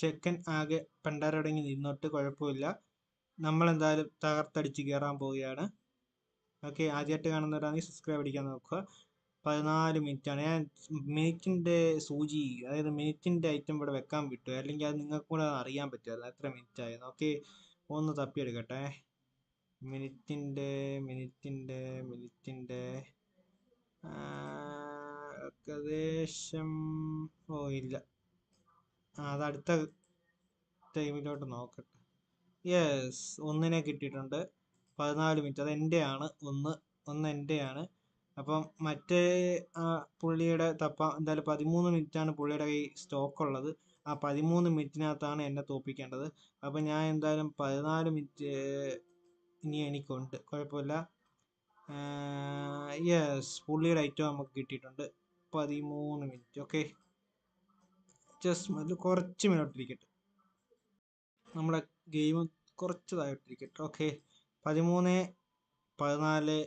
ചെക്കൻ ആകെ പണ്ടാരടങ്ങി നിന്നോട്ട് കുഴപ്പമില്ല. നമ്മളെന്തായാലും തകർത്തടിച്ച് കയറാൻ പോവുകയാണ്. ഓക്കെ ആദ്യമായിട്ട് കാണുന്നവരാണെങ്കിൽ സബ്സ്ക്രൈബ് അടിക്കാൻ നോക്കുക. പതിനാല് മിനിറ്റാണ്. ഞാൻ മിനിറ്റിന്റെ സൂചി അതായത് മിനിറ്റിന്റെ ഐറ്റം ഇവിടെ വെക്കാൻ വിട്ടു. അല്ലെങ്കിൽ അത് നിങ്ങൾക്ക് കൂടെ അറിയാൻ പറ്റുമല്ലോ എത്ര മിനിറ്റ് ആയിരുന്നു ഓക്കെ ഒന്ന് തപ്പിയെടുക്കട്ടെ. മിനിറ്റിന്റെ മിനിറ്റിന്റെ മിനിറ്റിന്റെ ഏകദേശം ഓ ഇല്ല. അത് അടുത്ത ടൈമിലോട്ട് നോക്കട്ടെ. യെസ് ഒന്നിനെ കിട്ടിയിട്ടുണ്ട്. പതിനാല് മിനിറ്റ് അത് എന്റെയാണ് ഒന്ന് ഒന്ന് എന്റെയാണ് അപ്പം മറ്റേ പുള്ളിയുടെ തപ്പ എന്തായാലും പതിമൂന്ന് മിനിറ്റാണ് പുള്ളിയുടെ കൈ സ്റ്റോക്ക് ഉള്ളത്. ആ പതിമൂന്ന് മിനിറ്റിനകത്താണ് എന്നെ തോൽപ്പിക്കേണ്ടത് അപ്പം ഞാൻ എന്തായാലും പതിനാല് മിനിറ്റ് ഇനി എനിക്കുണ്ട്. കുഴപ്പമില്ല. യെസ് പുള്ളിയുടെ ഐറ്റം നമുക്ക് കിട്ടിയിട്ടുണ്ട്. പതിമൂന്ന് മിനിറ്റ് ഓക്കെ ജസ്റ്റ് കുറച്ച് മിനിറ്റ് ഇരിക്കട്ടെ നമ്മുടെ ഗെയിം കുറച്ചതായിട്ടിരിക്കട്ടെ ഓക്കെ പതിമൂന്ന് പതിനാല്.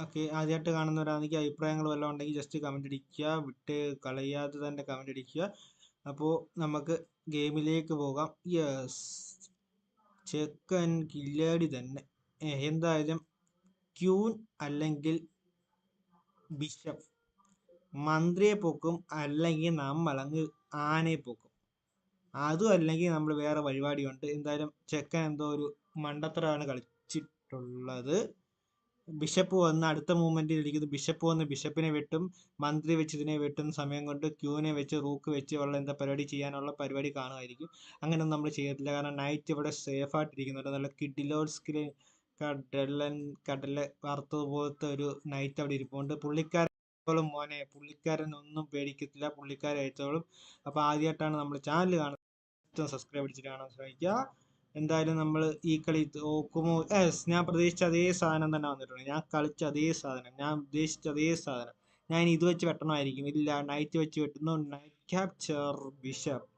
ഓക്കെ ആദ്യമായിട്ട് കാണുന്നവരാണെങ്കിൽ അഭിപ്രായങ്ങൾ വല്ലതും ഉണ്ടെങ്കിൽ ജസ്റ്റ് കമന്റ് അടിക്കുക. വിട്ട് കളയാതെ തന്നെ കമന്റ് അടിക്കുക. അപ്പോൾ നമുക്ക് ഗെയിമിലേക്ക് പോകാം. യെസ് ചെക്കൻ കില്ലാടി തന്നെ. എന്തായാലും ക്യൂൻ അല്ലെങ്കിൽ ബിഷപ്പ്. മന്ത്രിയെ പൊക്കും അല്ലെങ്കിൽ നമ്മൾ നമ്മളങ്ങ് ആനയെ പൊക്കും. അതും അല്ലെങ്കിൽ നമ്മൾ വേറെ പരിപാടിയുണ്ട് എന്തായാലും ചെക്കൻ എന്തോ ഒരു മണ്ടത്തരമാണ് കളിച്ചിട്ടുള്ളത്. ബിഷപ്പ് വന്ന് അടുത്ത മൂമെന്റിൽ ഇരിക്കുന്നത് ബിഷപ്പ് വന്ന് ബിഷപ്പിനെ വെട്ടും മന്ത്രി വെച്ച് ഇതിനെ വെട്ടുന്ന സമയം കൊണ്ട് ക്യൂവിനെ വെച്ച് റൂക്ക് വെച്ച് ഉള്ള എന്താ പരിപാടി ചെയ്യാനുള്ള പരിപാടി കാണുമായിരിക്കും. അങ്ങനെ നമ്മൾ ചെയ്യത്തില്ല കാരണം നൈറ്റ് ഇവിടെ സേഫ് ആയിട്ടിരിക്കുന്നുണ്ട് നല്ല കിഡിലോസ്കിൽ കടലൻ കടല വറുത്തതുപോലത്തെ ഒരു നൈറ്റ് അവിടെ ഇരിപ്പുണ്ട്. പുള്ളിക്കാരൻ മോനെ പുള്ളിക്കാരൻ ഒന്നും പേടിക്കത്തില്ല. പുള്ളിക്കാരെ അയച്ചോളും അപ്പോൾ ആദ്യമായിട്ടാണ് നമ്മൾ ചാനൽ കാണുന്നത്. സബ്സ്ക്രൈബ് അടിച്ചിട്ട് കാണാൻ ശ്രമിക്കുക എന്തായാലും നമ്മൾ ഈ കളി ഓക്കുമോ യെസ് ഞാൻ പ്രതീക്ഷിച്ച അതേ സാധനം തന്നെ വന്നിട്ടുണ്ട്. ഞാൻ കളിച്ച അതേ സാധനം. ഞാൻ ഉദ്ദേശിച്ച അതേ സാധനം. ഞാൻ ഇത് വെച്ച് വെട്ടണമായിരിക്കും. ഇല്ല നൈറ്റ് വെച്ച് വെട്ടുന്നു. നൈറ്റ് ക്യാപ്ചർ ബിഷപ്പ്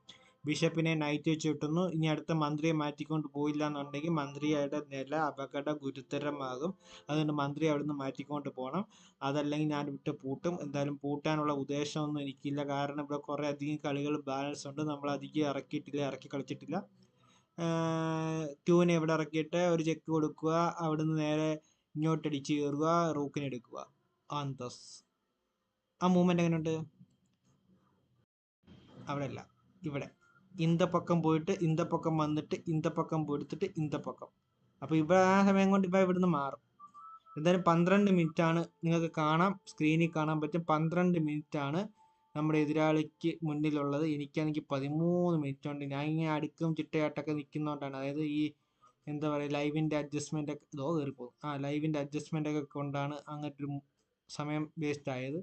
ബിഷപ്പിനെ നൈറ്റ് വെച്ച് വെട്ടുന്നു ഇനി അടുത്ത മന്ത്രിയെ മാറ്റിക്കൊണ്ട് പോയില്ല എന്നുണ്ടെങ്കിൽ മന്ത്രിയുടെ നില അപകട ഗുരുതരമാകും അതുകൊണ്ട് മന്ത്രി അവിടുന്ന് മാറ്റിക്കൊണ്ട് പോകണം അതല്ലെങ്കിൽ ഞാൻ വിട്ട് പൂട്ടും. എന്തായാലും പൂട്ടാനുള്ള ഉദ്ദേശമൊന്നും എനിക്കില്ല. കാരണം ഇവിടെ കുറേ അധികം കളികൾ ബാലൻസ് ഉണ്ട്. നമ്മൾ അധികം ഇറക്കിയിട്ടില്ല ഇറക്കി കളിച്ചിട്ടില്ല. ക്യൂവിനെ ഇവിടെ ഇറക്കിയിട്ട് ഒരു ചെക്ക് കൊടുക്കുക. അവിടുന്ന് നേരെ ഇങ്ങോട്ട് അടിച്ച് കയറുക. റൂക്കിനെ എടുക്കുക. ആന്തസ് ആ മൂവ്മെന്റ് എങ്ങനെയുണ്ട് അവിടെ അല്ല ഇവിടെ. ഇന്തപ്പക്കം പോയിട്ട് ഇന്തപ്പക്കം വന്നിട്ട് ഇന്തപ്പക്കം പോയിട്ട് ഇന്തപ്പക്കം അപ്പോൾ ഇവിടെ ആ സമയം കൊണ്ട് ഇവ ഇവിടുന്ന് മാറും. എന്തായാലും പന്ത്രണ്ട് ആണ് നിങ്ങൾക്ക് കാണാം സ്ക്രീനിൽ കാണാൻ പറ്റും. പന്ത്രണ്ട് ആണ് നമ്മുടെ എതിരാളിക്ക് മുന്നിലുള്ളത്. എനിക്കാണെങ്കിൽ പതിമൂന്ന് മിനിറ്റ് ഉണ്ട് ഞാൻ ഇങ്ങനെ അടുക്കും ചിട്ടയാട്ടൊക്കെ നിൽക്കുന്നതുകൊണ്ടാണ് അതായത് ഈ എന്താ പറയുക ലൈവിന്റെ അഡ്ജസ്റ്റ്മെന്റ് ഒക്കെ ഇതോ കയറിപ്പോകും ആ ലൈവിന്റെ അഡ്ജസ്റ്റ്മെന്റ് ഒക്കെ കൊണ്ടാണ് അങ്ങനത്തെ സമയം വേസ്റ്റ് ആയത്.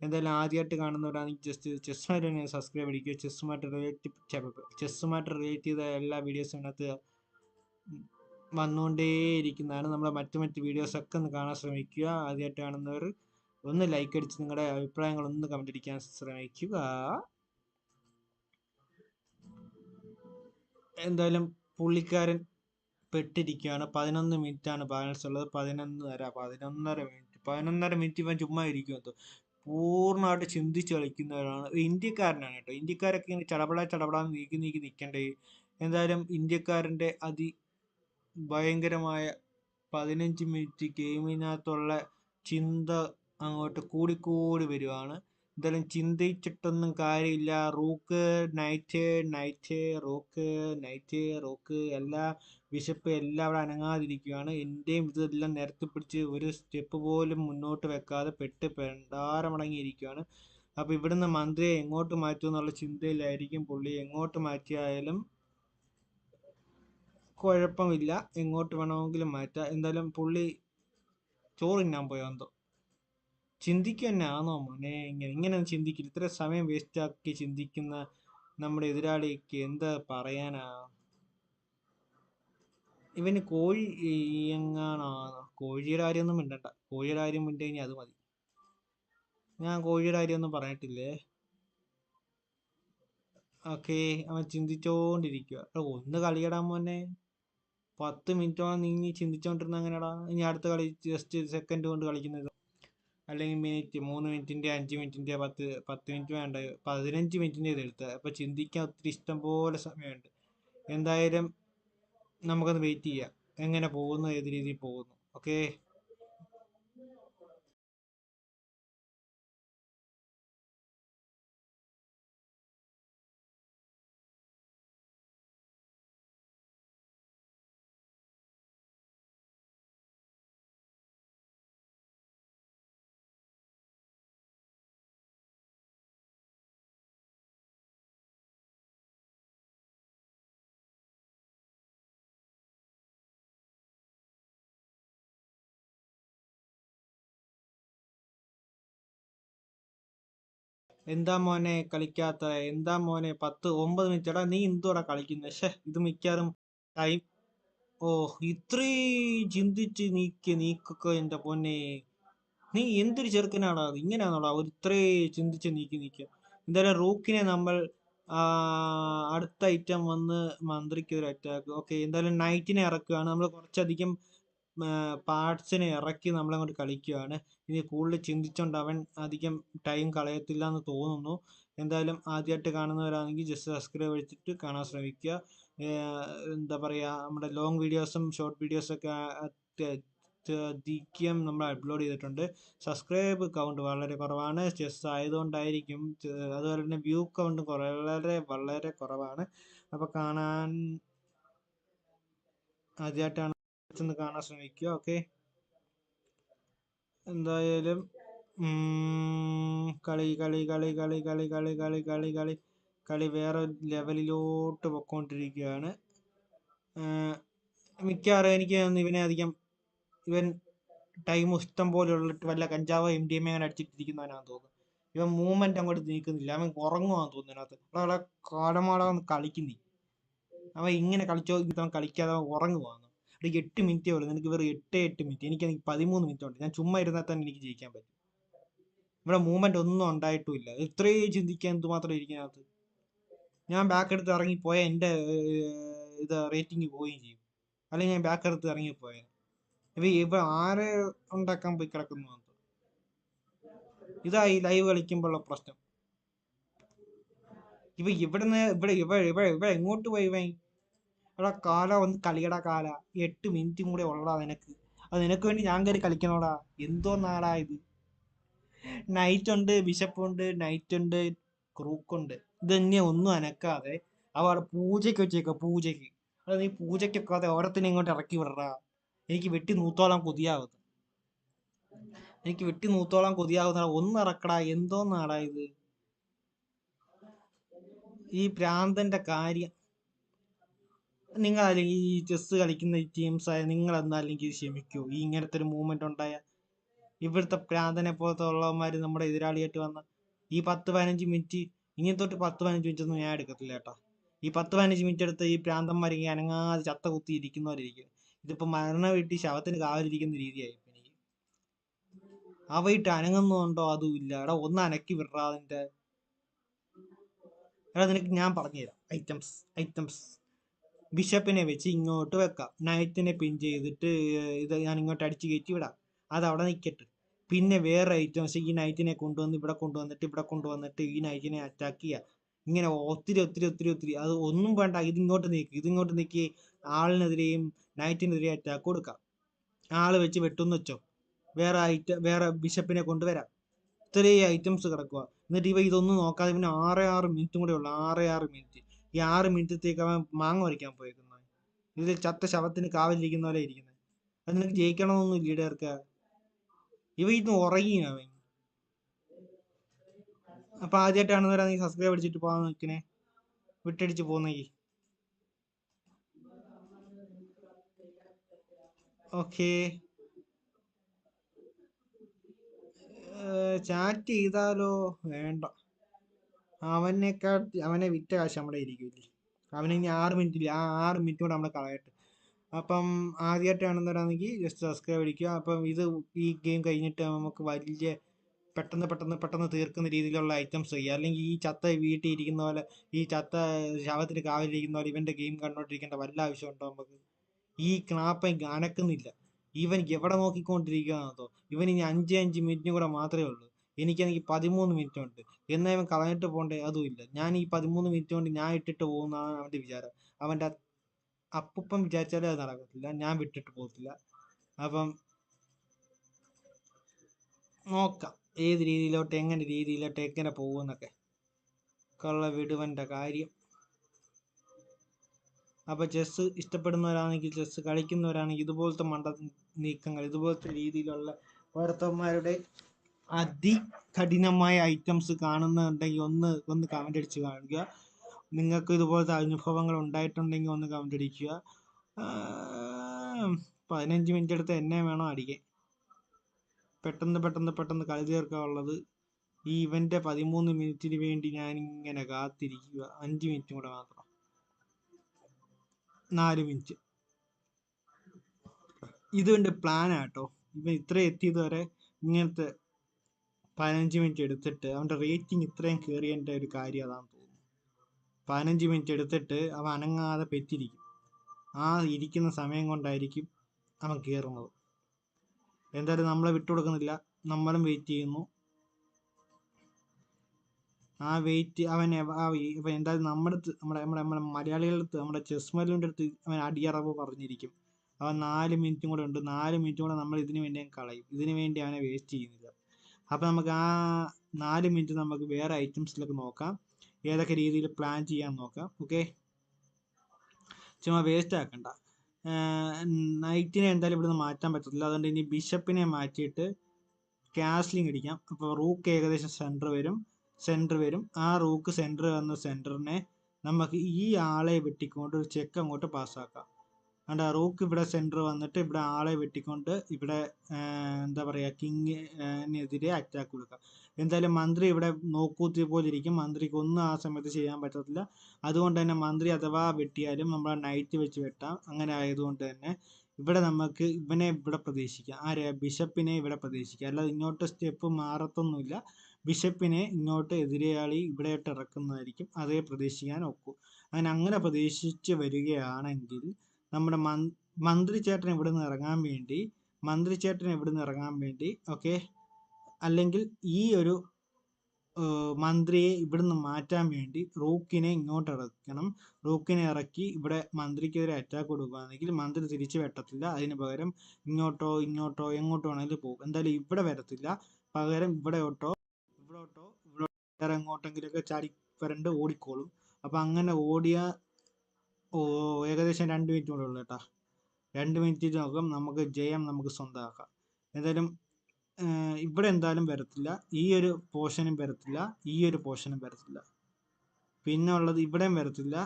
എന്തായാലും ആദ്യമായിട്ട് കാണുന്നവരാണെങ്കിൽ ജസ്റ്റ് ചെസ്സുമായിട്ട് തന്നെ സബ്സ്ക്രൈബ് അടിക്കുക. ചെസ് ചെസ്സുമായിട്ട് റിലേറ്റ് മാറ്റർ റിലേറ്റ് ചെയ്ത എല്ലാ വീഡിയോസും ഇതിനകത്ത് വന്നുകൊണ്ടേയിരിക്കുന്നതാണ്. നമ്മളെ മറ്റു മറ്റു വീഡിയോസൊക്കെ ഒന്ന് കാണാൻ ശ്രമിക്കുക. ആദ്യമായിട്ട് കാണുന്നവർ ഒന്ന് ലൈക്ക് അടിച്ച് നിങ്ങളുടെ അഭിപ്രായങ്ങൾ ഒന്ന് കമന്റ് അടിക്കാൻ ശ്രമിക്കുക. എന്തായാലും പുള്ളിക്കാരൻ പെട്ടിരിക്കുകയാണ്. പതിനൊന്ന് ആണ് ബാലൻസ് ഉള്ളത്. പതിനൊന്നര പതിനൊന്നര മിനിറ്റ് പതിനൊന്നര മിനിറ്റ് ഇവൻ ചുമ്മാ ഇരിക്കുമോ പൂർണമായിട്ട് ചിന്തിച്ച് കളിക്കുന്നവരാണ്. ഇന്ത്യക്കാരനാണ് കേട്ടോ. ഇന്ത്യക്കാരൊക്കെ ഇങ്ങനെ ചടപട ചടപട നീക്കി നീക്കി നിൽക്കണ്ടേ എന്തായാലും ഇന്ത്യക്കാരന്റെ അതി ഭയങ്കരമായ പതിനഞ്ച് മിനിറ്റ് ഗെയിമിനകത്തുള്ള ചിന്ത അങ്ങോട്ട് കൂടിക്കൂടി വരുവാണ്. എന്തായാലും ചിന്തിച്ചിട്ടൊന്നും കാര്യമില്ല. Rook knight knight rook knight rook എല്ലാ വിശപ്പ് എല്ലാവരും അനങ്ങാതിരിക്കുകയാണ് എന്റെയും ഇതെല്ലാം നിരത്തി പിടിച്ച് ഒരു സ്റ്റെപ്പ് പോലും മുന്നോട്ട് വെക്കാതെ പെട്ട് പെണ്ടാരമടങ്ങിയിരിക്കുകയാണ് അപ്പോൾ ഇവിടുന്ന് മന്ത്രിയെ എങ്ങോട്ട് മാറ്റും എന്നുള്ള ചിന്തയിലായിരിക്കും പുള്ളി. എങ്ങോട്ട് മാറ്റിയായാലും കുഴപ്പമില്ല. എങ്ങോട്ട് വേണമെങ്കിലും മാറ്റാം. എന്തായാലും പുള്ളി ചോറിന്നാൻ എന്തോ? ചിന്തിക്കുക തന്നെ ആണോ മോനെ ഇങ്ങനെ ഇങ്ങനെ ചിന്തിക്കില്ല ഇത്ര സമയം വേസ്റ്റ് ആക്കി ചിന്തിക്കുന്ന നമ്മുടെ എതിരാളിക്ക് എന്താ പറയാനാ? ഇവന് കോഴി എങ്ങാണോ കോഴിയുടെ കാര്യമൊന്നും മിണ്ടണ്ട. കോഴിയുടെ കാര്യം മിണ്ട ഇനി അത് മതി. ഞാൻ കോഴിയുടെ കാര്യമൊന്നും പറഞ്ഞിട്ടില്ലേ? ഓക്കെ അവൻ ചിന്തിച്ചോണ്ടിരിക്കുക ഒന്ന് കളിയടാൻ മോനെ. പത്ത് മിനിറ്റോളം നീ ചിന്തിച്ചോണ്ടിരുന്ന അങ്ങനെടാ ഇനി അടുത്ത കളി ജസ്റ്റ് സെക്കൻഡ് കൊണ്ട് കളിക്കുന്നത്. അല്ലെങ്കിൽ മിനിറ്റ് മൂന്ന് മിനിറ്റിന്റെ അഞ്ച് മിനിറ്റിന്റെ പത്ത് പത്ത് മിനിറ്റ് വേണ്ട. പതിനഞ്ച് മിനിറ്റിന്റെ ഇത് എടുത്തത് അപ്പോൾ ചിന്തിക്കാൻ ഒത്തിരി ഇഷ്ടം പോലെ സമയമുണ്ട്. എന്തായാലും നമുക്കൊന്ന് വെയിറ്റ് ചെയ്യാം. എങ്ങനെ പോകുന്നു ഏത് രീതിയിൽ പോകുന്നു. ഓക്കേ എന്താ മോനെ കളിക്കാത്ത? എന്താ മോനെ? പത്ത് ഒമ്പത് മിനിറ്റ് എടാ നീ എന്തുവാടാ കളിക്കുന്നത് പക്ഷേ ഇത് മിക്കാറും ടൈം ഓ ഇത്രയും ചിന്തിച്ച് നീക്കി നീക്കൊക്കെ എന്റെ പൊന്നെ. നീ എന്തൊരു ചെറുക്കനാടാ അത്? ഇങ്ങനെയാണോടാ ഒരു ഇത്രയും ചിന്തിച്ച് നീക്കി നീക്കുക എന്തായാലും റൂക്കിനെ നമ്മൾ അടുത്ത ഐറ്റം വന്ന് മന്ത്രിക്ക് ഒരു അറ്റാക്ക് ഓക്കെ എന്തായാലും നൈറ്റിനെ ഇറക്കുകയാണ് നമ്മൾ കുറച്ചധികം പാർട്സിനെ ഇറക്കി നമ്മളങ്ങോട്ട് കളിക്കുകയാണ് ഇനി കൂടുതൽ ചിന്തിച്ചുകൊണ്ട് അവൻ അധികം ടൈം കളയത്തില്ല എന്ന് തോന്നുന്നു. എന്തായാലും ആദ്യമായിട്ട് കാണുന്നവരാണെങ്കിൽ ജസ്റ്റ് സബ്സ്ക്രൈബ് വെച്ചിട്ട് കാണാൻ ശ്രമിക്കുക. എന്താ പറയുക നമ്മുടെ ലോങ് വീഡിയോസും ഷോർട്ട് വീഡിയോസൊക്കെ അധികം നമ്മൾ അപ്ലോഡ് ചെയ്തിട്ടുണ്ട്. സബ്സ്ക്രൈബ് കൗണ്ട് വളരെ കുറവാണ്. ചെസ് ആയതുകൊണ്ടായിരിക്കും അതുപോലെ തന്നെ വ്യൂ കൗണ്ട് വളരെ വളരെ കുറവാണ്. അപ്പോൾ കാണാൻ ആദ്യമായിട്ടാണ് ഒന്ന് കാണാൻ ശ്രമിക്കുക ഓക്കെ എന്തായാലും കളി കളി കളി കളി കളി കളി കളി കളി കളി കളി വേറെ ലെവലിലോട്ട് പൊക്കോണ്ടിരിക്കുകയാണ്. മിക്കവാറും എനിക്ക് ഇവനെ അധികം ഇവൻ ടൈം ഇഷ്ടം പോലെ ഉള്ളിട്ട് വല്ല കഞ്ചാവോ എം ഡി എം അങ്ങനെ അടിച്ചിട്ടിരിക്കുന്നവനാണെന്ന് തോന്നുന്നു. ഇവൻ മൂവ്മെന്റ് അങ്ങോട്ട് നീക്കുന്നില്ല. അവൻ ഉറങ്ങുവാന്ന് തോന്നുന്നു അതിനകത്ത് അവിടെ കാലമാടം കളിക്കുന്നേ. അവൻ ഇങ്ങനെ കളിച്ചോ അവൻ കളിക്കാതെ ഉറങ്ങുവാന്ന് ഒരു എട്ട് മിനിറ്റ് ഉള്ളൂ. നിനക്ക് വെറും എട്ട് എട്ട് മിനിറ്റ് എനിക്ക് പതിമൂന്ന് മിനിറ്റ് ഉണ്ട്. ഞാൻ ചുമ്മാ ഇരുന്നാൽ തന്നെ എനിക്ക് ജയിക്കാൻ പറ്റും. ഇവിടെ മൂവ്മെന്റ് ഒന്നും ഉണ്ടായിട്ടുമില്ല. ഇത്രയും ചിന്തിക്കാൻ എന്തുമാത്രം ഇരിക്കുന്നത് ഞാൻ ബാക്ക് എടുത്ത് ഇറങ്ങി പോയ എന്റെ ഇത് റേറ്റിംഗ് പോവുകയും ചെയ്യും. അല്ലെങ്കിൽ ഞാൻ ബാക്ക് എടുത്ത് ഇറങ്ങി ഇവ ഇവ ആരെ ഉണ്ടാക്കാൻ പോയി കിടക്കുന്നു ഈ ലൈവ് കളിക്കുമ്പോഴുള്ള പ്രശ്നം. ഇവ ഇവിടുന്ന് ഇവിടെ ഇവ ഇവ ഇവ എങ്ങോട്ട് പോയി ഇവൻ? എടാ കാല ഒന്ന് കളിയടാ കാല. എട്ട് മിനിറ്റും കൂടെ ഉള്ളടാ നിനക്ക്. അത് നിനക്ക് വേണ്ടി ഞാൻ കയറി കളിക്കണോടാ. എന്തോ നാടാ ഇത്. നൈറ്റ് ഉണ്ട് ബിഷപ്പ് ഉണ്ട് നൈറ്റ് ഉണ്ട് ക്രൂക്കുണ്ട് ഇത് തന്നെ ഒന്നും അനക്കാതെ അവർ പൂജയ്ക്ക് വെച്ചേക്ക പൂജയ്ക്ക്. അത് നീ പൂജയ്ക്ക് വെക്കാതെ ഓരോത്തിനെ ഇങ്ങോട്ട് ഇറക്കി വിടറാ എനിക്ക് വെട്ടി നൂത്തോളം കൊതിയാവുന്നു എനിക്ക് വെട്ടി നൂത്തോളം കൊതിയാവുന്ന ഒന്ന് ഇറക്കടാ. എന്തോന്നാടാ ഇത്. ഈ ഭ്രാന്തന്റെ കാര്യം നിങ്ങൾ അല്ലെങ്കിൽ ഈ ചെസ് കളിക്കുന്ന ടീംസ് ആയ നിങ്ങൾ എന്നല്ലെങ്കിൽ ക്ഷമിക്കൂ? ഈ ഇങ്ങനത്തെ ഒരു മൂവ്മെന്റ് ഉണ്ടായ ഇവിടുത്തെ പ്രാന്തനെ പോലത്തെ ഉള്ളവന്മാർ നമ്മുടെ എതിരാളിയായിട്ട് വന്ന ഈ പത്ത് പതിനഞ്ച് മിനിറ്റ് ഇനി തൊട്ട് പത്ത് പതിനഞ്ച് മിനിറ്റ് ഒന്നും ഞാൻ എടുക്കത്തില്ല കേട്ടോ. ഈ പത്ത് പതിനഞ്ച് മിനിറ്റ് എടുത്ത് ഈ പ്രാന്തന്മാർ ഇങ്ങനെ അനങ്ങാതെ ചത്ത കുത്തി ഇരിക്കുന്നവരിരിക്കും. ഇതിപ്പോ മരണ വീട്ടി ശവത്തിന് കാവലിരിക്കുന്ന രീതിയായി എനിക്ക്. അവയിട്ട് അനങ്ങുന്നുണ്ടോ? അതും ഇല്ല. എടാ ഒന്ന് അനക്കി വിടാതിന്റെ എടാ നിനക്ക് ഞാൻ പറഞ്ഞുതരാം. ഐറ്റംസ് ഐറ്റംസ് ബിഷപ്പിനെ വെച്ച് ഇങ്ങോട്ട് വെക്കാം. നൈറ്റിനെ പിൻ ചെയ്തിട്ട് ഇത് ഞാൻ ഇങ്ങോട്ട് അടിച്ച് കയറ്റി വിടാം. അത് അവിടെ നിൽക്കട്ടെ പിന്നെ വേറെ ഐറ്റംസ് ഈ നൈറ്റിനെ കൊണ്ടുവന്ന് ഇവിടെ കൊണ്ടുവന്നിട്ട് ഇവിടെ കൊണ്ടുവന്നിട്ട് ഈ നൈറ്റിനെ അറ്റാക്ക് ചെയ്യുക ഇങ്ങനെ ഒത്തിരി ഒത്തിരി ഒത്തിരി ഒത്തിരി. അത് ഒന്നും വേണ്ട. നീക്കി. ഇതിങ്ങോട്ട് നീക്കി ആളിനെതിരെയും നൈറ്റിനെതിരെയും അറ്റാക്ക് കൊടുക്കാം. ആൾ വെച്ച് വെട്ടുന്ന വെച്ചോ. വേറെ ഐറ്റം വേറെ ബിഷപ്പിനെ കൊണ്ടുവരാം. ഇത്രയും ഐറ്റംസ് കിടക്കുക എന്നിട്ട് ഇവ ഇതൊന്നും നോക്കാതെ പിന്നെ ആറ് ആറ് മിനിറ്റും കൂടെ ഉള്ളു. ആറ് ആറ് മിനിറ്റ് ഈ ആറ് മിനിറ്റത്തേക്ക് അവൻ മാങ്ങ വരയ്ക്കാൻ പോയേക്കുന്നത് ഇതിൽ ചത്ത ശവത്തിന് കാവലിരിക്കുന്ന പോലെ ഇരിക്കുന്നത് അത് നിനക്ക് ജയിക്കണമെന്നൊന്നും ലീഡർക്ക് ഇവ ഇന്ന് ഉറങ്ങി അവൻ. അപ്പൊ ആദ്യമായിട്ടാണ് വരാൻ നീ സബ്സ്ക്രൈബ് അടിച്ചിട്ട് പോകാൻ നിൽക്കണേ വിട്ടടിച്ച് പോന്നേ ഓക്കേ ചാറ്റ് ചെയ്താലോ? വേണ്ട. അവനേക്കാൾ അവനെ വിറ്റ കാശ് നമ്മുടെ ഇരിക്കില്ലേ അവനെ ഇനി ആറ് മിനിറ്റില്ല ആ ആറ് മിനിറ്റ് കൂടെ നമ്മൾ കളയട്ടെ. അപ്പം ആദ്യമായിട്ടാണെന്നൊരാണെങ്കിൽ ജസ്റ്റ് സബ്സ്ക്രൈബ് അടിക്കുക. അപ്പം ഇത് ഈ ഗെയിം കഴിഞ്ഞിട്ട് നമുക്ക് വലിയ പെട്ടെന്ന് പെട്ടെന്ന് പെട്ടെന്ന് തീർക്കുന്ന രീതിയിലുള്ള ഐറ്റംസ് ചെയ്യുക. അല്ലെങ്കിൽ ഈ ചത്ത വീട്ടിൽ ഇരിക്കുന്ന പോലെ ഈ ചത്ത ശവത്തിന് കാവലിരിക്കുന്ന പോലെ ഇവന്റെ ഗെയിം കണ്ടോണ്ടിരിക്കേണ്ട വല്ല ആവശ്യമുണ്ടോ നമുക്ക്? ഈ ക്ലാപ്പ് അനക്കുന്നില്ല. ഇവൻ എവിടെ നോക്കിക്കൊണ്ടിരിക്കുകയാണെന്നോ? ഇവൻ ഇനി അഞ്ച് അഞ്ച് മിനിറ്റും കൂടെ മാത്രമേ ഉള്ളൂ. എനിക്കാണെങ്കിൽ പതിമൂന്ന് മിനിറ്റ് ഉണ്ട്. എന്നാ ഇവൻ കളഞ്ഞിട്ട് പോകണ്ടേ അതുമില്ല ഞാൻ ഈ പതിമൂന്ന് മിനിറ്റ് കൊണ്ട് ഞാൻ ഇട്ടിട്ട് പോകുന്നതാണ് അവന്റെ വിചാരം. അവന്റെ അപ്പൂപ്പൻ വിചാരിച്ചാലേ അത് നടക്കത്തില്ല. ഞാൻ വിട്ടിട്ട് പോകത്തില്ല. അപ്പം നോക്കാം. ഏത് രീതിയിലോട്ട് എങ്ങനെ രീതിയിലോട്ട് എങ്ങനെ പോകുമെന്നൊക്കെ. കള്ള വിടുവന്റെ കാര്യം. അപ്പോൾ ചെസ്സ് ഇഷ്ടപ്പെടുന്നവരാണെങ്കിൽ ചെസ്സ് കളിക്കുന്നവരാണെങ്കിൽ ഇതുപോലത്തെ മണ്ട നീക്കങ്ങൾ ഇതുപോലത്തെ രീതിയിലുള്ള ഓരോരുത്തന്മാരുടെ അതികഠിനമായ ഐറ്റംസ് കാണുന്നുണ്ടെങ്കിൽ ഒന്ന് ഒന്ന് കമന്റ് അടിച്ച് കാണിക്കുക നിങ്ങൾക്ക് ഇതുപോലത്തെ അനുഭവങ്ങൾ ഉണ്ടായിട്ടുണ്ടെങ്കിൽ ഒന്ന് കമന്റ് അടിക്കുക. പതിനഞ്ച് മിനിറ്റ് എടുത്ത് എന്നെ വേണം അടിക്കാൻ. പെട്ടെന്ന് പെട്ടെന്ന് പെട്ടെന്ന് കളി തീർക്കാനുള്ളത് ഈ ഇവന്റെ പതിമൂന്ന് മിനിറ്റിന് വേണ്ടി ഞാൻ ഇങ്ങനെ കാത്തിരിക്കുക. അഞ്ച് മിനിറ്റ് കൂടെ മാത്രം. നാല് മിനിറ്റ് ഇതിന്റെ പ്ലാനാട്ടോ ഇവൻ ഇത്ര എത്തിയത് വരെ ഇങ്ങനത്തെ പതിനഞ്ച് മിനിറ്റ് എടുത്തിട്ട് അവന്റെ റേറ്റിംഗ് ഇത്രയും കയറിയതിന്റെ ഒരു കാര്യം അതാണെന്ന് തോന്നുന്നു. പതിനഞ്ച് മിനിറ്റ് എടുത്തിട്ട് അവൻ അനങ്ങാതെ പെറ്റിരിക്കും. ആ ഇരിക്കുന്ന സമയം കൊണ്ടായിരിക്കും അവൻ കയറുന്നത് എന്തായാലും നമ്മളെ വിട്ടുകൊടുക്കുന്നില്ല നമ്മളും വെയിറ്റ് ചെയ്യുന്നു. ആ വെയിറ്റ് അവൻ എന്തായാലും നമ്മുടെ നമ്മുടെ നമ്മുടെ നമ്മുടെ മലയാളികളുടെ അടുത്ത് നമ്മുടെ ചെസ് മല്ലിന്റെ അടുത്ത് അവൻ അടിയറവ് പറഞ്ഞിരിക്കും. അവൻ നാല് മിനിറ്റും കൂടെ ഉണ്ട്. നാല് മിനിറ്റും കൂടെ നമ്മൾ ഇതിനു വേണ്ടി കളയും. ഇതിനു വേണ്ടി അവനെ വേസ്റ്റ് ചെയ്യുന്നില്ല. അപ്പോൾ നമുക്ക് ആ നാല് മിനിറ്റ് നമുക്ക് വേറെ ഐറ്റംസിലൊക്കെ നോക്കാം. ഏതൊക്കെ രീതിയിൽ പ്ലാൻ ചെയ്യാൻ നോക്കാം. ഓക്കെ ചുമ്മാ വേസ്റ്റ് ആക്കണ്ട. നൈറ്റിനെ എന്തായാലും ഇവിടുന്ന് മാറ്റാൻ പറ്റത്തില്ല. അതുകൊണ്ട് ഇനി ബിഷപ്പിനെ മാറ്റിയിട്ട് കാസ്ലിംഗ് അടിക്കാം. അപ്പോൾ റൂക്ക് ഏകദേശം സെന്റർ വരും. സെന്റർ വരും. ആ റൂക്ക് സെന്റർ വന്ന സെന്ററിനെ നമുക്ക് ഈ ആളെ വെട്ടിക്കൊണ്ട് ഒരു ചെക്ക് അങ്ങോട്ട് പാസ്സാക്കാം അതുകൊണ്ട് റോക്ക് ഇവിടെ സെന്റർ വന്നിട്ട് ഇവിടെ ആളെ വെട്ടിക്കൊണ്ട് ഇവിടെ എന്താ പറയുക കിങ്ങിനെതിരെ അറ്റാക്ക് കൊടുക്കുക എന്തായാലും മന്ത്രി ഇവിടെ നോക്കൂത്തി പോലെ ഇരിക്കും. മന്ത്രിക്ക് ഒന്നും ആ സമയത്ത് ചെയ്യാൻ പറ്റത്തില്ല. അതുകൊണ്ട് തന്നെ മന്ത്രി അഥവാ വെട്ടിയാലും നമ്മൾ നൈറ്റ് വെച്ച് വെട്ടാം. അങ്ങനെ ആയതുകൊണ്ട് തന്നെ ഇവിടെ നമുക്ക് ഇവനെ ഇവിടെ പ്രതീക്ഷിക്കാം. ആരെ? ബിഷപ്പിനെ ഇവിടെ പ്രതീക്ഷിക്കാം. അല്ലാതെ ഇങ്ങോട്ട് സ്റ്റെപ്പ് മാറത്തൊന്നുമില്ല. ബിഷപ്പിനെ ഇങ്ങോട്ട് എതിരാളി ഇവിടെയായിട്ട് ഇറക്കുന്നതായിരിക്കും. അതേ പ്രതീക്ഷിക്കാൻ ഒക്കൂ. അങ്ങനെ അങ്ങനെ പ്രതീക്ഷിച്ച് വരികയാണെങ്കിൽ നമ്മുടെ മന്ത്രി ചേട്ടൻ ഇവിടെ നിന്ന് ഇറങ്ങാൻ വേണ്ടി മന്ത്രി ചേട്ടൻ ഇവിടെ നിന്ന് ഇറങ്ങാൻ വേണ്ടി ഓക്കെ അല്ലെങ്കിൽ ഈ ഒരു മന്ത്രിയെ ഇവിടുന്ന് മാറ്റാൻ വേണ്ടി റൂക്കിനെ ഇങ്ങോട്ട് ഇറക്കണം. റൂക്കിനെ ഇറക്കി ഇവിടെ മന്ത്രിക്കെതിരെ അറ്റാക്ക് കൊടുക്കുകയാണെങ്കിൽ മന്ത്രി തിരിച്ചു വെട്ടത്തില്ല. അതിന് പകരം ഇങ്ങോട്ടോ ഇങ്ങോട്ടോ എങ്ങോട്ടോ ആണെങ്കിലും പോകും. എന്തായാലും ഇവിടെ വരത്തില്ല. പകരം ഇവിടെയോട്ടോ ഇവിടോട്ടോ ഇവിടെ വേറെ എങ്ങോട്ടെങ്കിലുമൊക്കെ ചാടി വരണ്ട് ഓടിക്കോളും. അപ്പം അങ്ങനെ ഓടിയ ഓ ഏകദേശം രണ്ട് മിനിറ്റ് കൂടെ ഉള്ളു കേട്ടോ. രണ്ട് മിനിറ്റ് നോക്കാം നമുക്ക് ജയം നമുക്ക് സ്വന്തമാക്കാം. എന്തായാലും ഇവിടെ എന്തായാലും വരത്തില്ല. ഈ ഒരു പോർഷനും വരത്തില്ല. ഈ ഒരു പോർഷനും വരത്തില്ല. പിന്നെ ഉള്ളത് ഇവിടെയും വരത്തില്ല.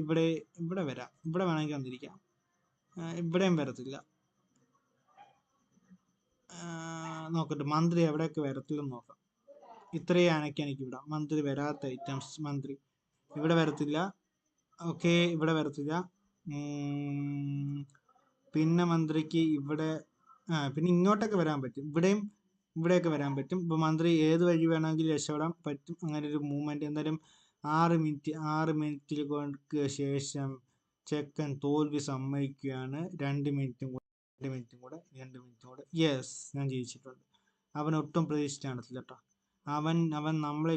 ഇവിടെ ഇവിടെ വരാം. ഇവിടെ വേണമെങ്കിൽ വന്നിരിക്കാം. ഇവിടെയും വരത്തില്ല. നോക്കട്ടെ മന്ത്രി എവിടെയൊക്കെ വരത്തില്ലെന്ന് നോക്കാം. ഇത്രയും ആനയ്ക്ക് എനിക്ക് വിടാം. മന്ത്രി വരാത്ത ഐറ്റംസ് മന്ത്രി. ഇവിടെ വരത്തില്ല. ഓക്കെ ഇവിടെ വരത്തില്ല. പിന്നെ മന്ത്രിക്ക് ഇവിടെ പിന്നെ ഇങ്ങോട്ടൊക്കെ വരാൻ പറ്റും. ഇവിടെയും ഇവിടെയൊക്കെ വരാൻ പറ്റും. ഇപ്പോൾ മന്ത്രി ഏത് വഴി വേണമെങ്കിലും രക്ഷപ്പെടാൻ പറ്റും. അങ്ങനെ ഒരു മൂവ്മെന്റ് എന്തായാലും ആറ് മിനിറ്റ് ആറ് മിനിറ്റിൽ കൊണ്ട് ശേഷം ചെക്കൻ തോൽവി സമ്മതിക്കുകയാണ്. രണ്ട് മിനിറ്റും കൂടെ രണ്ട് മിനിറ്റും കൂടെ രണ്ട് മിനിറ്റും കൂടെ. യെസ് ഞാൻ ജയിച്ചിട്ടുണ്ട്. അവൻ ഒട്ടും പ്രതീക്ഷിച്ചാണ് കേട്ടോ. അവൻ അവൻ നമ്മളെ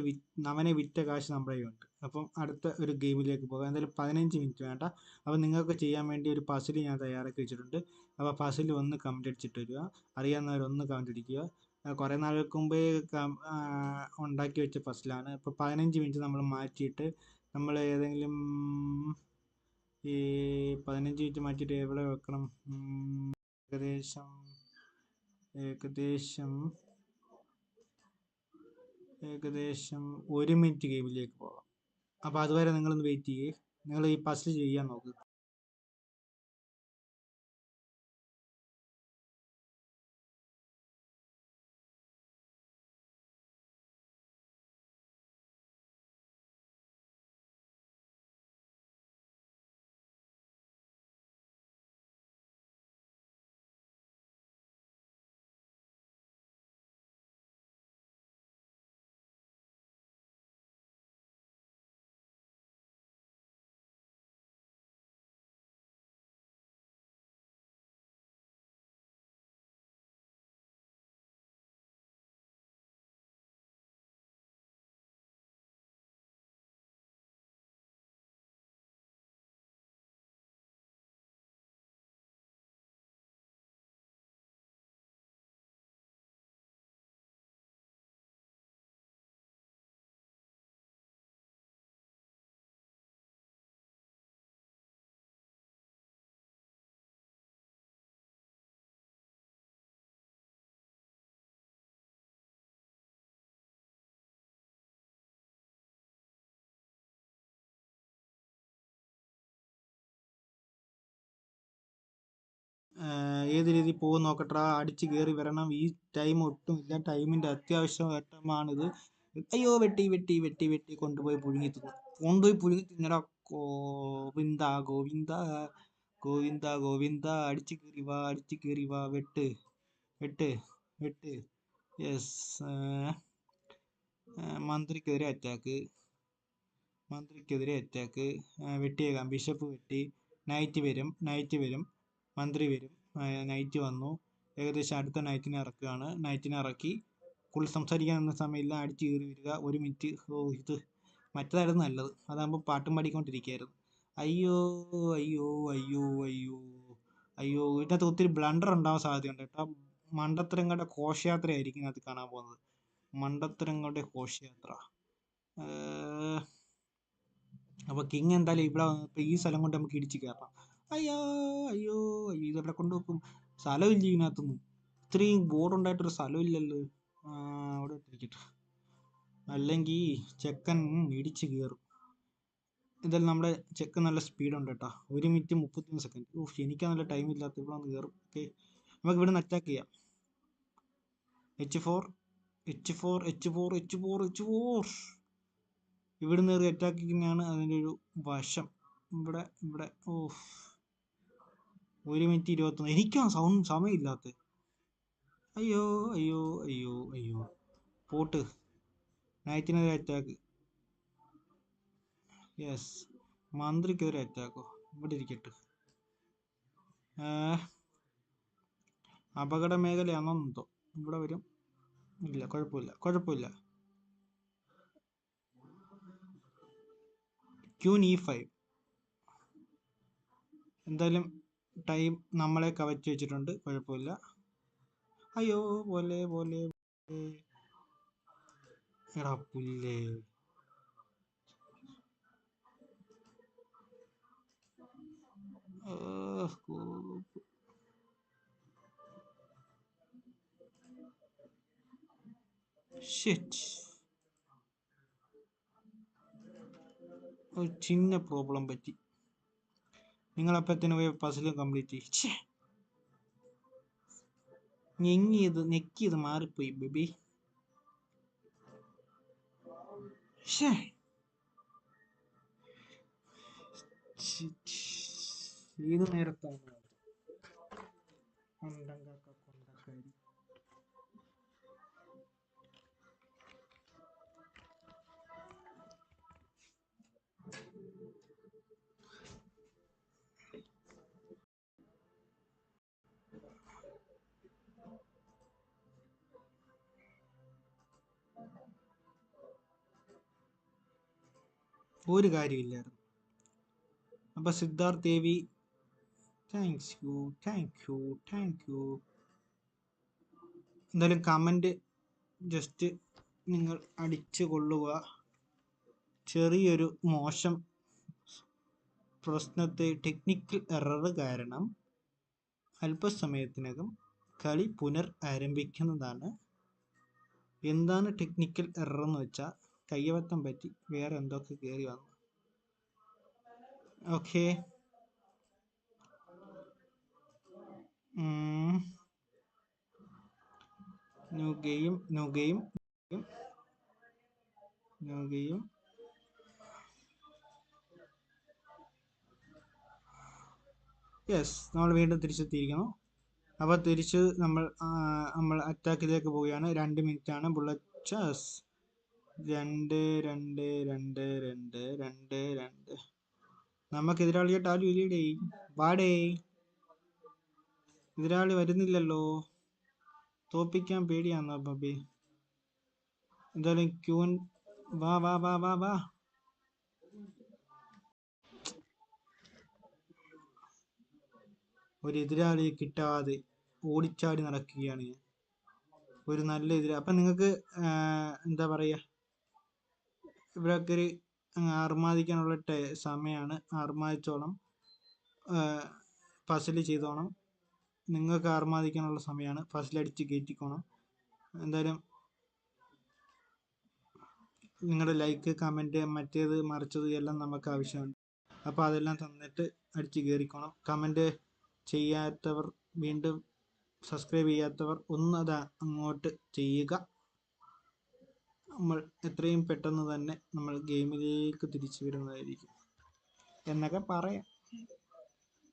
അവനെ വിറ്റ കാശ് നമ്മളെയുണ്ട് അപ്പം അടുത്ത ഒരു ഗെയിമിലേക്ക് പോകാം. എന്തായാലും പതിനഞ്ച് മിനിറ്റ് വേണ്ട. അപ്പോൾ നിങ്ങൾക്ക് ചെയ്യാൻ വേണ്ടി ഒരു പസിൽ ഞാൻ തയ്യാറാക്കി വെച്ചിട്ടുണ്ട്. അപ്പോൾ പസിൽ ഒന്ന് കമന്റ് അടിച്ചിട്ട് വരിക. അറിയാവുന്നവരൊന്ന് കമന്റ് അടിക്കുക. കുറേ നാളുകൾക്ക് മുമ്പേ ഉണ്ടാക്കി വെച്ച പസിലാണ് ഇപ്പോൾ പതിനഞ്ച് മിനിറ്റ് നമ്മൾ മാറ്റിയിട്ട് നമ്മൾ ഏതെങ്കിലും ഈ പതിനഞ്ച് മിനിറ്റ് മാറ്റിയിട്ട് എവിടെ വെക്കണം? ഏകദേശം ഏകദേശം ഏകദേശം ഒരു മിനിറ്റ് ഗെയിമിലേക്ക് പോകാം. അപ്പോൾ അതുവരെ നിങ്ങളൊന്ന് വെയിറ്റ് ചെയ്യേ. നിങ്ങൾ ഈ പസിൽ ചെയ്യാൻ നോക്ക്. ഏത് രീതിയിൽ പോകും നോക്കട്ടെ. അടിച്ച് കയറി വരണം. ഈ ടൈം ഒട്ടും ഇല്ല. ടൈമിന്റെ അത്യാവശ്യം ഘട്ടമാണിത് അയ്യോ വെട്ടി വെട്ടി വെട്ടി വെട്ടി കൊണ്ടുപോയി പുഴുങ്ങി തിന്നു. കൊണ്ടുപോയി പുഴുങ്ങി തിന്നടാ. ഗോവിന്ദ ഗോവിന്ദ ഗോവിന്ദ ഗോവിന്ദ. അടിച്ച് കയറി വാ അടിച്ച് കയറി വാ. വെട്ട് വെട്ട് വെട്ട്. യെസ് മന്ത്രിക്കെതിരെ അറ്റാക്ക് മന്ത്രിക്കെതിരെ അറ്റാക്ക് വെട്ടിയേക്കാം. ബിഷപ്പ് വെട്ടി. നൈറ്റ് വരും. നൈറ്റ് വരും. മന്ത്രി വരും. നൈറ്റ് വന്നു. ഏകദേശം അടുത്ത നൈറ്റിനെ ഇറക്കുകയാണ്. നൈറ്റിനെ ഇറക്കി. കുളി സംസാരിക്കാൻ നിന്ന സമയമില്ല. അടിച്ച് കയറി വരിക. ഒരു മിനിറ്റ് ഓ ഇത് മറ്റേതായിരുന്നു നല്ലത്. അതാകുമ്പോൾ പാട്ടും പാടിക്കൊണ്ടിരിക്കുകയായിരുന്നു. അയ്യോ അയ്യോ അയ്യോ അയ്യോ. അയ്യോ ഇതിനകത്ത് ഒത്തിരി ബ്ലണ്ടർ ഉണ്ടാവാൻ സാധ്യതയുണ്ട് കേട്ടോ. മണ്ടത്തരങ്ങളുടെ ഘോഷയാത്രയായിരിക്കും ഇതിനകത്ത് കാണാൻ പോകുന്നത്. മണ്ടത്തരങ്ങളുടെ ഘോഷയാത്ര. അപ്പോൾ കിങ് എന്തായാലും ഇവിടെ ഈ സ്ഥലം കൊണ്ട് നമുക്ക് ഇടിച്ച് കയറാം. അയ്യോ അയ്യോ അയ്യോ ഇതെവിടെ കൊണ്ടുവെക്കും സ്ഥലമില്ല ഇതിനകത്തൊന്നും. ഇത്രയും ബോർഡ് ഉണ്ടായിട്ടൊരു സ്ഥലമില്ലല്ലോ അവിടെ ഇട്ടിരിക്കട്ടെ. അല്ലെങ്കിൽ ചെക്കൻ ഇടിച്ച് കയറും ഇതെല്ലാം നമ്മുടെ ചെക്ക് നല്ല സ്പീഡുണ്ട് കേട്ടോ. ഒരു മിനിറ്റ് മുപ്പത്തിമൂന്ന് സെക്കൻഡ്. ഓ എനിക്ക് നല്ല ടൈം ഇല്ലാത്ത ഇവിടെ ഒന്ന് കയറും ഓക്കെ. നമുക്ക് ഇവിടെ നിന്ന് അറ്റാക്ക് ചെയ്യാം. H four H four H four H four H four ഇവിടുന്ന് കയറി അറ്റാക്ക് ചെയ്യുന്നതാണ് അതിന്റെ ഒരു വശം. ഇവിടെ ഇവിടെ. ഓ ഒരു മിനിറ്റ് ഇരുപത്തൊന്ന്. എനിക്കാ സൗണ്ട് സമയമില്ലാത്ത. അയ്യോ അയ്യോ അയ്യോ അയ്യോ. പോട്ട്. നയത്തിനെതിരെ അറ്റാക്ക് യെസ് മന്ത്രിക്കെതിരെ അറ്റാക്കോ ഇവിടെ ഇരിക്കട്ടെ. അപകട മേഖലയാണോ എന്തോ ഇവിടെ വരും. ഇല്ല കുഴപ്പമില്ല. കുഴപ്പമില്ല. ക്യൂൻ ഇ ഫൈവ് എന്തായാലും ടൈം നമ്മളെ കവച്ച് വെച്ചിട്ടുണ്ട്. കുഴപ്പമില്ല. അയ്യോ പോലെ പോലെ എടാ പുല്ലേ. ഷിറ്റ് ഒരു ചിന്ന പ്രോബ്ലം പറ്റി. നിങ്ങളപ്പത്തിന് പോയി പസിൽ കംപ്ലീറ്റ് ചെയ്യേ. ഞെങ്ങിയത് ഞെക്കിയത് മാറിപ്പോയി ബേബി ഏത് നേരത്താണ്? ഒരു കാര്യമില്ലായിരുന്നു. അപ്പൊ Siddharth Devi thanks you thank you thank you എന്തായാലും കമന്റ് ജസ്റ്റ് നിങ്ങൾ അടിച്ചു കൊള്ളുക. ചെറിയൊരു മോശം പ്രശ്നത്തെ ടെക്നിക്കൽ എറർ കാരണം അല്പസമയത്തിനകം കളി പുനർ ആരംഭിക്കുന്നതാണ്. എന്താണ് ടെക്നിക്കൽ എറർ എന്ന് വെച്ചാൽ കയ്യബദ്ധം പറ്റി. വേറെ എന്തൊക്കെ കയറി വന്നു. Okay game new game yes നമ്മൾ വീണ്ടും തിരിച്ചെത്തിയിരിക്കുന്നു. അപ്പോൾ തിരിച്ച് നമ്മൾ നമ്മൾ അറ്റാക്കിലേക്ക് പോവുകയാണ്. രണ്ട് മിനിറ്റാണ് ബുള്ളറ്റ് ചസ് രണ്ട് രണ്ട് രണ്ട് രണ്ട് രണ്ട് രണ്ട്. നമുക്ക് എതിരാളിയായിട്ട് ആരും ഇല്ലടേ വാടേ. എതിരാളി വരുന്നില്ലല്ലോ. തോപ്പിക്കാൻ പേടിയാന്നോ ബബി? എന്തായാലും ക്യൂൻ വാ വാ വാ വാ വാ. ഒരു എതിരാളിയെ കിട്ടാതെ ഓടിച്ചാടി നടക്കുകയാണ് ഞാൻ. ഒരു നല്ല എതിരാ അപ്പം നിങ്ങൾക്ക് എന്താ പറയുക ഇവിടെയൊക്കെ ഒരു അർമാദിക്കാനുള്ള സമയമാണ് അർമാദിച്ചോളം ഫസിൽ ചെയ്തോണം. നിങ്ങൾക്ക് അർമാദിക്കാനുള്ള സമയമാണ് ഫസിലടിച്ച് കയറ്റിക്കോണം എന്തായാലും നിങ്ങളുടെ ലൈക്ക് കമന്റ് മറ്റേത് മറിച്ചത് എല്ലാം നമുക്ക് ആവശ്യമുണ്ട്. അപ്പോൾ അതെല്ലാം തന്നിട്ട് അടിച്ച് കയറിക്കോണം കമന്റ് ചെയ്യാത്തവർ വീണ്ടും സബ്സ്ക്രൈബ് ചെയ്യാത്തവർ ഒന്ന് അത് അങ്ങോട്ട് ചെയ്യുക. നമ്മൾ എത്രയും പെട്ടെന്ന് തന്നെ നമ്മൾ ഗെയിമിലേക്ക് തിരിച്ചു വരുന്നതായിരിക്കും. എന്നൊക്കെ പറയാം.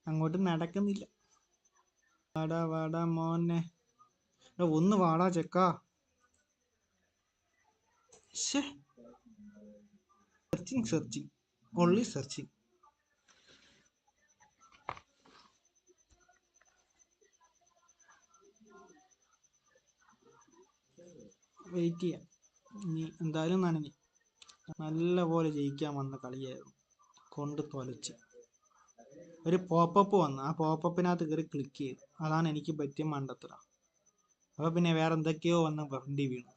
അങ്ങോട്ട് നടക്കുന്നില്ല. വാടാ വാടാ മോനെ. ഒന്ന് വാടാ ചെക്കാ. Searching searching only searching wait ചെയ്യാം. ഇനി എന്തായാലും നനഞ്ഞ് നല്ല പോലെ ജയിക്കാൻ വന്ന കളിയായിരുന്നു. കൊണ്ട് തൊലച്ച്. ഒരു പോപ്പപ്പ് വന്നു ആ പോപ്പപ്പിനകത്ത് കയറി ക്ലിക്ക് ചെയ്തു. അതാണ് എനിക്ക് പറ്റിയ മണ്ടത്തര. അപ്പോൾ പിന്നെ വേറെ എന്തൊക്കെയോ വന്ന് വണ്ടി വീണു.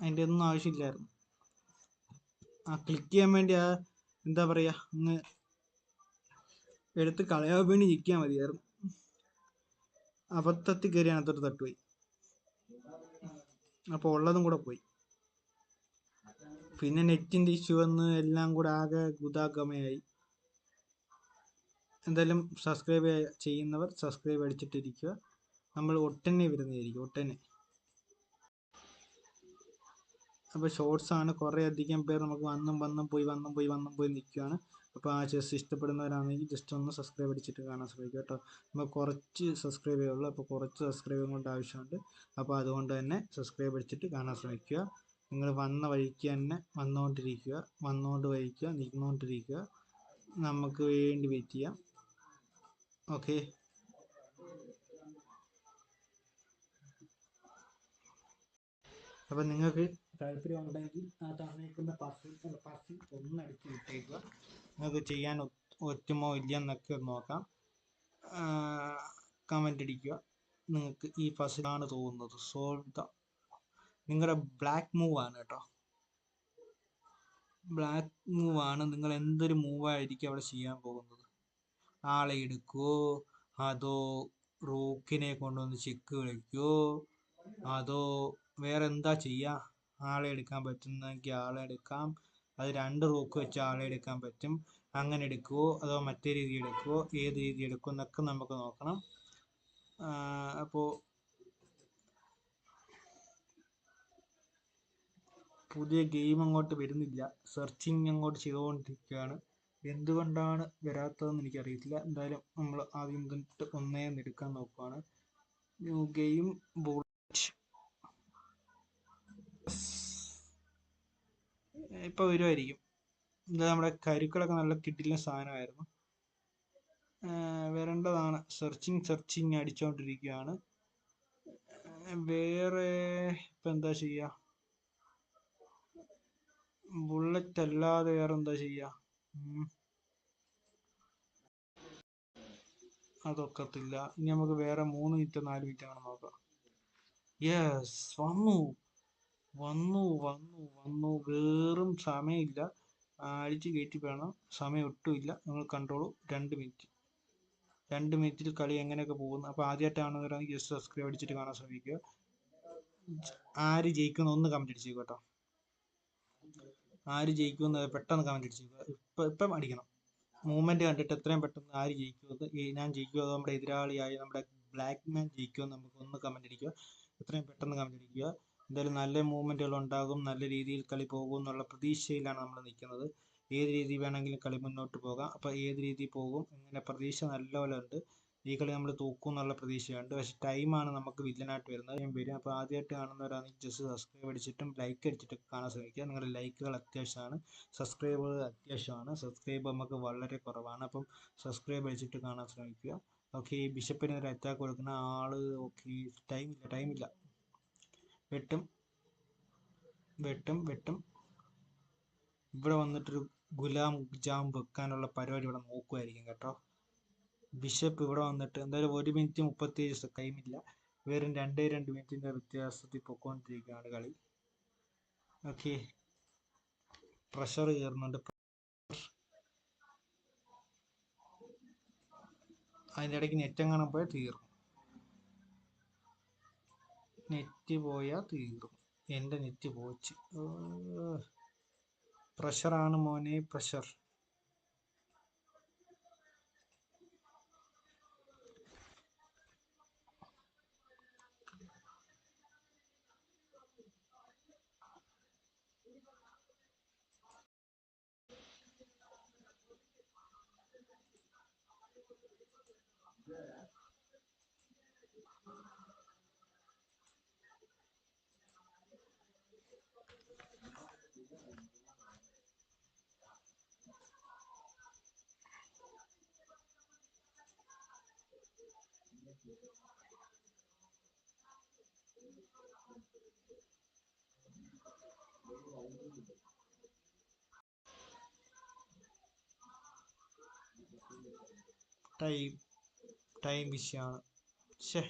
അതിന്റെ ഒന്നും ആവശ്യമില്ലായിരുന്നു. ആ ക്ലിക്ക് ചെയ്യാൻ വേണ്ടി ആ എന്താ പറയുക അങ്ങ് എടുത്ത് കളയാൻ വേണ്ടി നിൽക്കാൻ മതിയായിരുന്നു. അബദ്ധത്തിൽ കയറി അതിനകത്തോട്ട് തട്ടുപോയി. അപ്പോൾ ഉള്ളതും കൂടെ പോയി. പിന്നെ നെറ്റിന്റെ ഇഷ്യൂ വന്ന് എല്ലാം കൂടെ ആകെ ഗുദാഗമയായി എന്തായാലും സബ്സ്ക്രൈബ് ചെയ്യുന്നവർ സബ്സ്ക്രൈബ് അടിച്ചിട്ടിരിക്കുക. നമ്മൾ ഒട്ടനെ വരുന്നതായിരിക്കും ഒട്ടനെ. അപ്പോൾ ഷോർട്സ് ആണ് കുറേ അധികം പേർ നമുക്ക് വന്നും വന്നും പോയി വന്നും പോയി വന്നും പോയി നിൽക്കുകയാണ് അപ്പോൾ ആ ചെസ് ഇഷ്ടപ്പെടുന്നവരാണെങ്കിൽ ജസ്റ്റ് ഒന്ന് സബ്സ്ക്രൈബ് അടിച്ചിട്ട് കാണാൻ ശ്രമിക്കുക കേട്ടോ. നമ്മൾ കുറച്ച് സബ്സ്ക്രൈബ് ചെയ്യുള്ളൂ അപ്പോൾ കുറച്ച് സബ്സ്ക്രൈബ് കൊണ്ട് ആവശ്യമുണ്ട്. അപ്പോൾ അതുകൊണ്ട് തന്നെ സബ്സ്ക്രൈബ് അടിച്ചിട്ട് കാണാൻ ശ്രമിക്കുക. നിങ്ങൾ വന്ന വഴിക്ക് തന്നെ വന്നുകൊണ്ടിരിക്കുക വന്നുകൊണ്ട് വഴിക്കുക നിന്നുകൊണ്ടിരിക്കുക നമുക്ക് വേണ്ടി വെയിറ്റ് ചെയ്യാം. ഓക്കെ അപ്പം നിങ്ങൾക്ക് താല്പര്യം ഉണ്ടെങ്കിൽ ആ തന്നിരിക്കുന്ന പർഫ്യൂം പർഫ്യൂം ഒന്ന് അടിച്ച് വിട്ടേക്കുക. നിങ്ങൾക്ക് ചെയ്യാൻ പറ്റുമോ ഇല്ലയെന്നൊക്കെ എന്നൊക്കെ നോക്കാം കമന്റ് അടിക്കുക. നിങ്ങൾക്ക് ഈ ഫസിലാണ് തോന്നുന്നത്. സോൾവ് ദ നിങ്ങളുടെ ബ്ലാക്ക് മൂവ് ആണ് കേട്ടോ. ബ്ലാക്ക് മൂവ് ആണ്. നിങ്ങൾ എന്തൊരു മൂവായിരിക്കും അവിടെ ചെയ്യാൻ പോകുന്നത്? ആളെ എടുക്കോ? അതോ റോക്കിനെ കൊണ്ടുവന്ന് ചെക്ക് കളിക്കുവോ അതോ വേറെ എന്താ ചെയ്യുക ആളെ എടുക്കാൻ പറ്റുന്നെങ്കിൽ ആളെ എടുക്കാം. അത് രണ്ട് റൂക്ക് വെച്ച് ആളെ എടുക്കാൻ പറ്റും. അങ്ങനെ എടുക്കുവോ? അതോ മറ്റേ രീതി എടുക്കുവോ? ഏത് രീതി എടുക്കും എന്നൊക്കെ നമുക്ക് നോക്കണം. അപ്പോൾ പുതിയ ഗെയിം അങ്ങോട്ട് വരുന്നില്ല. സെർച്ചിങ് അങ്ങോട്ട് ചെയ്തുകൊണ്ടിരിക്കുകയാണ്. എന്തുകൊണ്ടാണ് വരാത്തതെന്ന് എനിക്കറിയത്തില്ല. എന്തായാലും നമ്മൾ ആദ്യം ഒന്നേ ഒന്ന് എടുക്കാൻ നോക്കുവാണ്. ന്യൂ ഗെയിം ബുള്ളറ്റ് ഇപ്പോൾ വരുമായിരിക്കും ഇത് നമ്മുടെ കരുക്കളൊക്കെ നല്ല കിട്ടില്ല സാധനമായിരുന്നു. വരേണ്ടതാണ്. സെർച്ചിങ് സെർച്ചിങ് അടിച്ചുകൊണ്ടിരിക്കുകയാണ് വേറെ ഇപ്പം എന്താ ചെയ്യുക ബുള്ളറ്റ് അല്ലാതെ വേറെ എന്താ ചെയ്യുക അതൊക്കത്തില്ല. ഇനി നമുക്ക് വേറെ മൂന്ന് മിനിറ്റ് നാല് മിനിറ്റ് ആണ് നോക്കാം. യെസ് വന്നു. വന്നു വന്നു വന്നു. വേറും സമയമില്ല. അടിച്ച് കയറ്റി വേണം. സമയം ഒട്ടുമില്ല നിങ്ങൾ കണ്ടോളൂ. രണ്ട് മിനിറ്റ്. രണ്ട് മിനിറ്റിൽ കളി എങ്ങനെയൊക്കെ പോകുന്നു. അപ്പോൾ ആദ്യമായിട്ടാണെന്നവരാണെങ്കിൽ ജസ്റ്റ് സബ്സ്ക്രൈബ് അടിച്ചിട്ട് കാണാൻ ശ്രമിക്കുക. ആര് ജയിക്കുന്ന ഒന്ന് കമന്റ് അടിച്ചേക്കും കേട്ടോ. ആര് ജയിക്കുമെന്ന് പെട്ടെന്ന് കമന്റ് അടിച്ചേക്കുക ഇപ്പം ഇപ്പം അടിക്കണം. മൂവ്മെന്റ് കണ്ടിട്ട് എത്രയും പെട്ടെന്ന് ആര് ജയിക്കുമെന്ന് ഞാൻ ജയിക്കുമോ അതോ നമ്മുടെ എതിരാളിയായ നമ്മുടെ ബ്ലാക്ക് മാൻ ജയിക്കുമെന്ന് നമുക്ക് ഒന്ന് കമന്റ് അടിക്കുക. എത്രയും പെട്ടെന്ന് കമന്റ് അടിക്കുക. എന്തായാലും നല്ല മൂവ്മെന്റുകൾ ഉണ്ടാകും നല്ല രീതിയിൽ കളി പോകും എന്നുള്ള പ്രതീക്ഷയിലാണ് നമ്മൾ നിൽക്കുന്നത്. ഏത് രീതി വേണമെങ്കിലും കളി മുന്നോട്ട് പോകാം. അപ്പോൾ ഏത് രീതി പോകും ഇങ്ങനെ പ്രതീക്ഷ നല്ലപോലെ ഉണ്ട് ഈ കളി നമ്മൾ തൂക്കും എന്നുള്ള പ്രതീക്ഷയുണ്ട്. പക്ഷേ ടൈമാണ് നമുക്ക് വില്ലനായിട്ട് വരുന്നത്. ഞാൻ വരും. അപ്പോൾ ആദ്യമായിട്ട് കാണുന്നവരാണെങ്കിൽ ജസ്റ്റ് സബ്സ്ക്രൈബ് അടിച്ചിട്ടും ലൈക്ക് അടിച്ചിട്ടൊക്കെ കാണാൻ ശ്രമിക്കുക. നിങ്ങളുടെ ലൈക്കുകൾ അത്യാവശ്യമാണ്. സബ്സ്ക്രൈബുകൾ അത്യാവശ്യമാണ്. സബ്സ്ക്രൈബ് നമുക്ക് വളരെ കുറവാണ്. അപ്പം സബ്സ്ക്രൈബ് അടിച്ചിട്ട് കാണാൻ ശ്രമിക്കുക. ഓക്കെ ബിഷപ്പിന് ഒരു അറ്റാക്ക് കൊടുക്കുന്ന ആൾ ഓക്കെ ടൈമില്ല ടൈമില്ല വെട്ടും. വെട്ടും വെട്ടും. ഇവിടെ വന്നിട്ടൊരു ഗുലാം ജാം വെക്കാനുള്ള പരിപാടി ഇവിടെ നോക്കുമായിരിക്കും കേട്ടോ. ബിഷപ്പ് ഇവിടെ വന്നിട്ട് എന്തായാലും ഒരു മിനിറ്റ് മുപ്പത്തിയേഴ് ടൈമില്ല. വെറും രണ്ടേ രണ്ട് മിനിറ്റിന്റെ വ്യത്യാസത്തിൽ പൊക്കോണ്ടിരിക്കുകയാണ് കളി. ഓക്കെ. പ്രഷർ കയറുന്നുണ്ട്. അതിന്റെ ഇടയ്ക്ക് നെറ്റ് എങ്ങനെ പോയാൽ തീർന്നു. നെറ്റ് പോയാൽ തീർന്നു എന്റെ നെറ്റ് പോച്ച്. പ്രഷറാണ് മോനെ പ്രഷർ ടൈം ടൈം വിഷയമാണ് ശേ